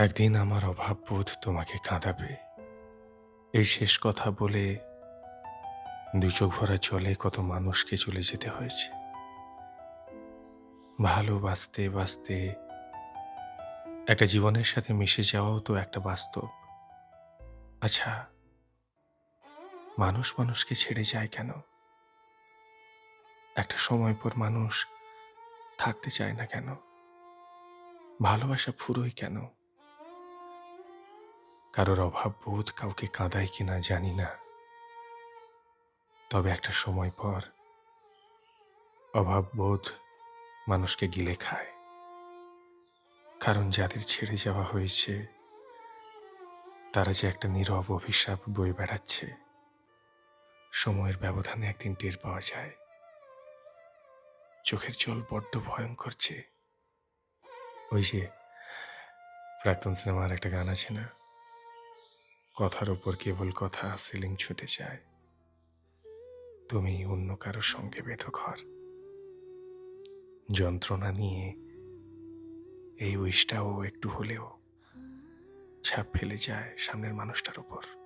একদিন আমার অভাববোধ তোমাকে কাঁদাবে। এই শেষ কথা বলে দু চোখ ভরা জলে কত মানুষকে চলে যেতে হয়েছে। ভালোবাসতে বাসতে একটা জীবনের সাথে মিশে যাওয়াও তো একটা বাস্তব। আচ্ছা মানুষ মানুষকে ছেড়ে যায় কেন? একটা সময় পর মানুষ থাকতে চায় না কেন? ভালোবাসা ফুরোয় কেন? কারোর অভাব বোধ কাউকে কাঁদায় কিনা জানি না। তবে একটা সময় পর অভাব বোধ মানুষকে গিলে খায়। কারণ যাদের ছেড়ে যাওয়া হয়েছে, তারা যে একটা নীরব অভিশাপ বয়ে বেড়াচ্ছে। সময়ের ব্যবধানে একদিন টের পাওয়া যায়। চোখের জল বড্ড ভয়ঙ্কর ওই যে, প্রাক্তন সিনেমার একটা গান আছে না? কথার উপর কেবল কথা সিলিং ছুটে যায়। তুমি অন্য কারোর সঙ্গে বেঁধ ঘর যন্ত্রণা নিয়ে এই উইশটাও একটু হলেও ছাপ ফেলে যায় সামনের মানুষটার উপর।